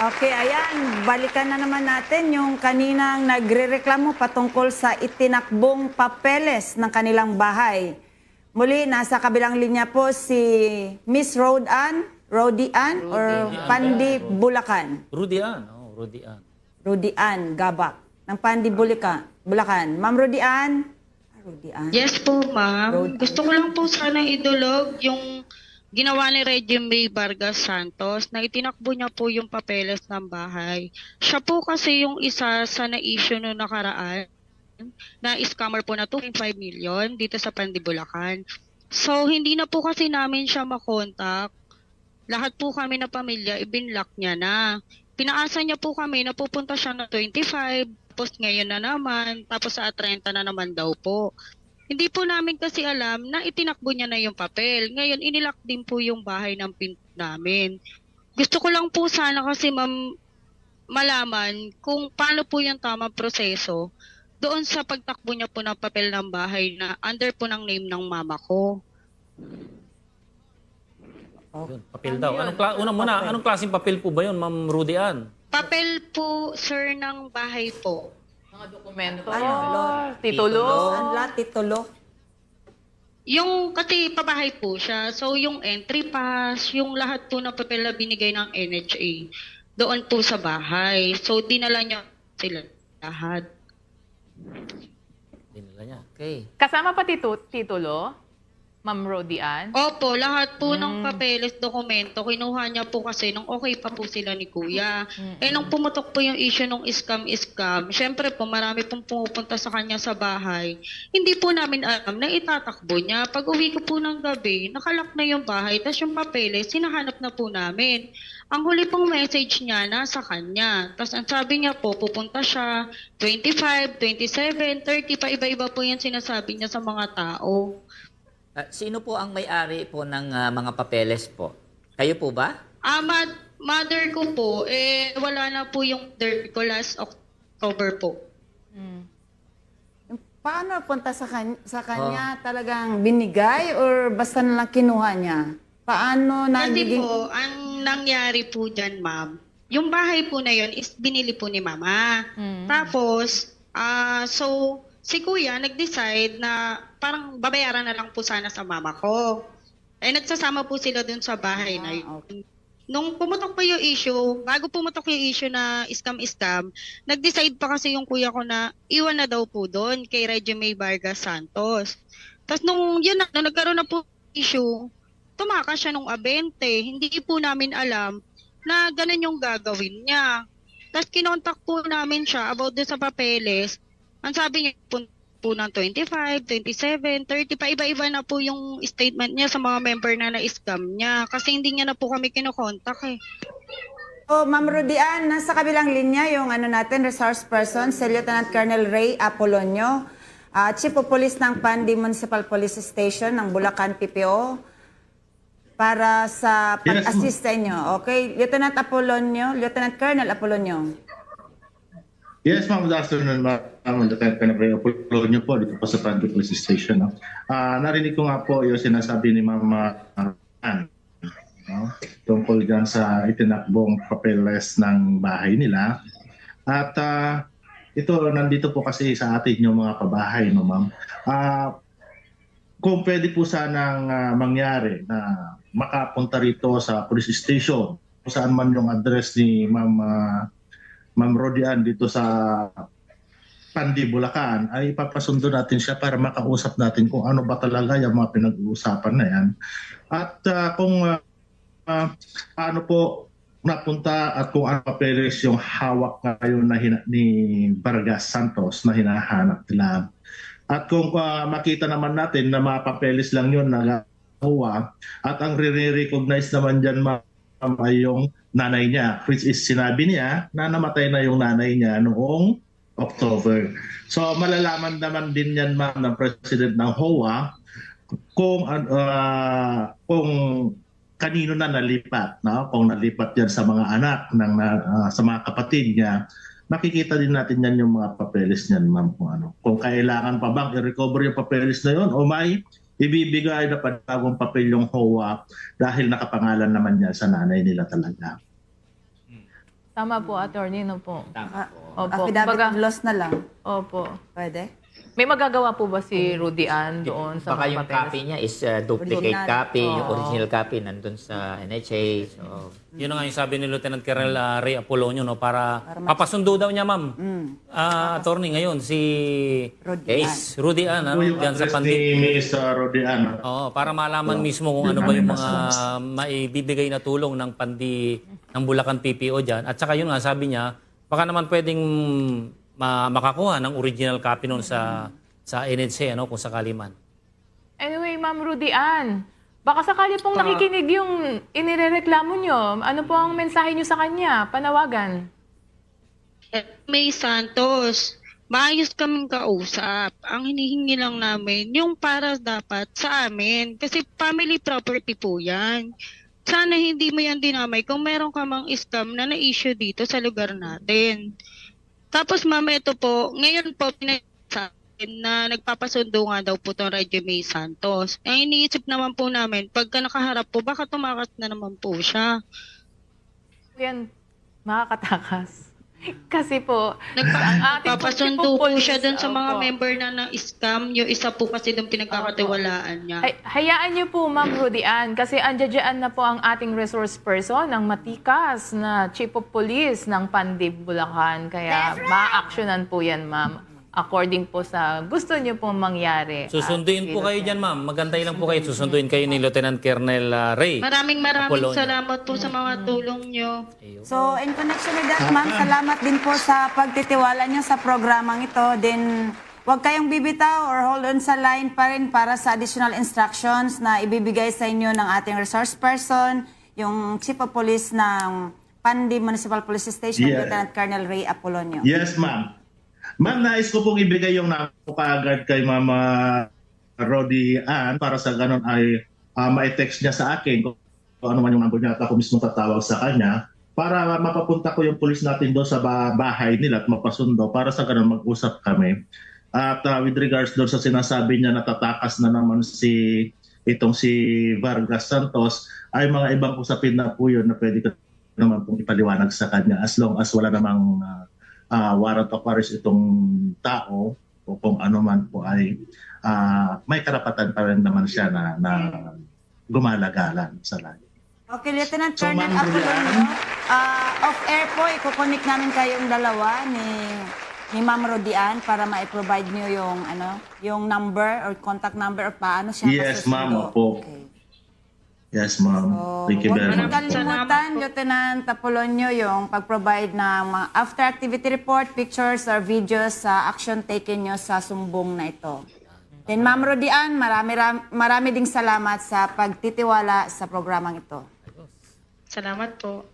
Okay, ayan. Balikan na naman natin yung kaninang nagrereklamo patungkol sa itinakbong papeles ng kanilang bahay. Muli, nasa kabilang linya po si Miss Road Ann, Rodi Ann, or Pandi Bulacan. Rudy Ann. Oh, Rudy Ann. Rodi Ann Gabak ng Pandi Bulacan. Bulacan. Ma'am Rodi Ann? Ah, Rodi Ann. Yes po, ma'am. Road- Gusto ko lang po sana idulog yung ginawa ni Reggie May Vargas Santos na itinakbo niya po yung papeles ng bahay. Siya po kasi yung isa sa na-issue no nakaraan na scammer po na 2.5 million dito sa Pandibulacan. So, hindi na po kasi namin siya makontak. Lahat po kami na pamilya, ibinlock niya na. Pinaasa niya po kami na pupunta siya na 25, tapos ngayon na naman, tapos sa 30 na naman daw po. Hindi po namin kasi alam na itinakbo niya na yung papel. Ngayon, inilak din po yung bahay ng pin namin. Gusto ko lang po sana kasi ma'am malaman kung paano po yung tamang proseso doon sa pagtakbo niya po ng papel ng bahay na under po ng name ng mama ko. Yun, papel daw. Anong kla- unang muna, anong klaseng papel po ba yun, Ma'am Rudy Ann? Papel po, sir, ng bahay po. Mga dokumento. Ano, Titulo. Saan lahat titulo? Yung, kasi pabahay po siya. So, yung entry pass, yung lahat po ng papel na binigay ng NHA, doon po sa bahay. So, dinala niya sila lahat. Dinala niya. Okay. Kasama pa titu- titulo, Ma'am Rodi Ann? Opo, lahat po ng papeles, dokumento, kinuha niya po kasi nung okay pa po sila ni Kuya. Eh, nung pumutok po yung issue nung scam-scam, syempre po, marami pong pumupunta sa kanya sa bahay. Hindi po namin alam na itatakbo niya. Pag uwi ko po ng gabi, nakalak na yung bahay, tapos yung papeles, sinahanap na po namin. Ang huli pong message niya, nasa kanya. Tapos ang sabi niya po, pupunta siya 25, 27, 30, pa iba-iba po yung sinasabi niya sa mga tao. Ah, sino po ang may-ari po ng ah, mga papeles po? Kayo po ba? Ah, ma- mother ko po, eh, wala na po yung mother ko last October po. Mm. Paano punta sa, kan- sa kanya talagang binigay or basta na lang kinuha niya? Paano Kasi nagiging... po, ang nangyari po dyan, ma'am, yung bahay po na yun is binili po ni mama. Mm. Tapos, ah, so, si kuya nag-decide na parang babayaran na lang po sana sa mama ko. Eh, nagsasama po sila dun sa bahay na yun. Ah, okay. Nung pumutok pa yung issue, bago pumutok yung issue na scam-scam, nag-decide pa kasi yung kuya ko na iwan na daw po doon kay Reggie May Vargas Santos. Tapos nung yun na, nung nagkaroon na po issue, tumakas siya nung abente. Hindi po namin alam na ganun yung gagawin niya. Tapos kinontak po namin siya about doon sa papeles. Ang sabi niya po, po ng 25, 27, 30, pa iba-iba na po yung statement niya sa mga member na na-scam niya. Kasi hindi niya na po kami kinokontak eh. Oh, Ma'am Rodian, nasa kabilang linya yung ano natin, resource person, si Lieutenant Colonel Ray Apolonio, ah, Chief of Police ng Pandi Municipal Police Station ng Bulacan PPO para sa pag-assist sa inyo. Okay, Lieutenant Apolonio, Lieutenant Colonel Apolonio. Yes, ma'am. Good afternoon, ma'am. Lieutenant Colonel Apollo niyo po dito po sa Panty Police Station. No? Ah, narinig ko nga po yung sinasabi ni Ma'am ah, Ann no? tungkol dyan sa itinakbong papeles ng bahay nila. At ah, ito, nandito po kasi sa atin yung mga pabahay, no, ma'am. Ah, kung pwede po sanang ah, mangyari na makapunta rito sa police station, kung saan man yung address ni Ma'am ah, Ma'am Rodian dito sa Pandi, Bulacan, ay ipapasundo natin siya para makausap natin kung ano ba talaga yung mga pinag-uusapan na yan. At ah, kung ah, ah, paano po napunta at kung ano papeles yung hawak ngayon na hina- ni Vargas Santos na hinahanap nila. At kung ah, makita naman natin na mga papeles lang yun na gawa at ang re-recognize naman dyan ma'am ay yung nanay niya which is sinabi niya na namatay na yung nanay niya noong October. So malalaman naman din yan ma'am ng president ng HOA kung ah, kung kanino na nalipat, no? Kung nalipat yan sa mga anak ng ah, sa mga kapatid niya, makikita din natin yan yung mga papeles niyan, ma'am, kung ano. Kung kailangan pa bang i-recover yung papeles na yon o may ibibigay na panibagong papel yung HOA dahil nakapangalan naman niya sa nanay nila talaga. Tama po, attorney, no po. Tama po. Opo. Affidavit Kumbaga- of loss na lang. Opo. Pwede? May magagawa po ba si Rudy Ann doon sa Baka mga yung papeles? copy niya is uh, duplicate Original. copy. Yung Oo. original copy nandun sa NHA. So, Yun na nga yung sabi ni Lieutenant Colonel uh, Ray Apolonio, no, para, papasundo daw niya, ma'am. Ah, attorney ngayon, si Rod Ace. Rudy Ann, ano, yung dyan sa address Pandi. ni uh, Rodian. Oo, para malaman mismo kung ano ba yung mga maibibigay na tulong ng pandi ng Bulacan PPO dyan. At saka yun nga, sabi niya, baka naman pwedeng ma- makakuha ng original copy nun sa sa NHC, ano, kung sakali man. Anyway, Ma'am Rudy Ann, baka sakali pong nakikinig yung inirereklamo nyo. Ano po ang mensahe nyo sa kanya? Panawagan. May Santos, maayos kaming kausap. Ang hinihingi lang namin, yung para dapat sa amin. Kasi family property po yan. Sana hindi mo yan dinamay kung meron ka mang scam na na-issue dito sa lugar natin. Tapos mama, ito po, ngayon po, pinag- na nagpapasundo nga daw po itong May Santos. Ang iniisip naman po namin, pagka nakaharap po, baka tumakas na naman po siya. Yan, makakatakas. Kasi po, ang ating Nagpapasundo po police- siya dun sa mga Opo. member na na-scam. Yung isa po kasi dun pinagkakatiwalaan niya. Hay- hayaan niyo po, Ma'am Rudy Ann, kasi andyan na po ang ating resource person, ang matikas na chief of police ng Pandib, Bulacan. Kaya ma-actionan po yan, Ma'am. According po sa gusto niyo po mangyari. Susunduin At po kayo dyan, ma'am. Magantay lang po kayo. Susunduin kayo ni Lieutenant Colonel uh, Ray. Maraming maraming Apolonio. salamat po sa mga tulong nyo. So, in connection with that, ma'am, salamat din po sa pagtitiwala niyo sa programang ito. Then, huwag kayong bibitaw or hold on sa line pa rin para sa additional instructions na ibibigay sa inyo ng ating resource person, yung Chief of Police ng Pandi Municipal Police Station, Yeah. Lieutenant Colonel Ray Apolonio. Yes, ma'am. Ma'am, nais ko pong ibigay yung number kaagad kay Mama Rodi Ann para sa ganun ay uh, ma-text niya sa akin kung ano man yung number niya at ako mismo tatawag sa kanya para mapapunta ko yung pulis natin doon sa ba- bahay nila at mapasundo para sa ganun mag-usap kami. At uh, with regards doon sa sinasabi niya natatakas na naman si itong si Vargas Santos ay mga ibang usapin na po yun na pwede ko naman pong ipaliwanag sa kanya as long as wala namang uh, uh, warrant of arrest itong tao o kung ano man po ay ah, may karapatan pa rin naman siya na, na gumalagalan sa lahat. Okay, Lieutenant So, Colonel Apolonio, ah, off-air po, ikukonik namin kayong dalawa ni ni Ma'am Rodian para ma-provide niyo yung ano, yung number or contact number or paano siya Yes, ma'am, opo. Okay. Yes, ma'am. So, Thank you huwag very much. po. kalimutan, Lieutenant Apolonio, yung pag-provide ng mga after activity report, pictures or videos sa action taken nyo sa sumbong na ito. Then, Ma'am Rodian, marami, ram- marami ding salamat sa pagtitiwala sa programang ito. Salamat po.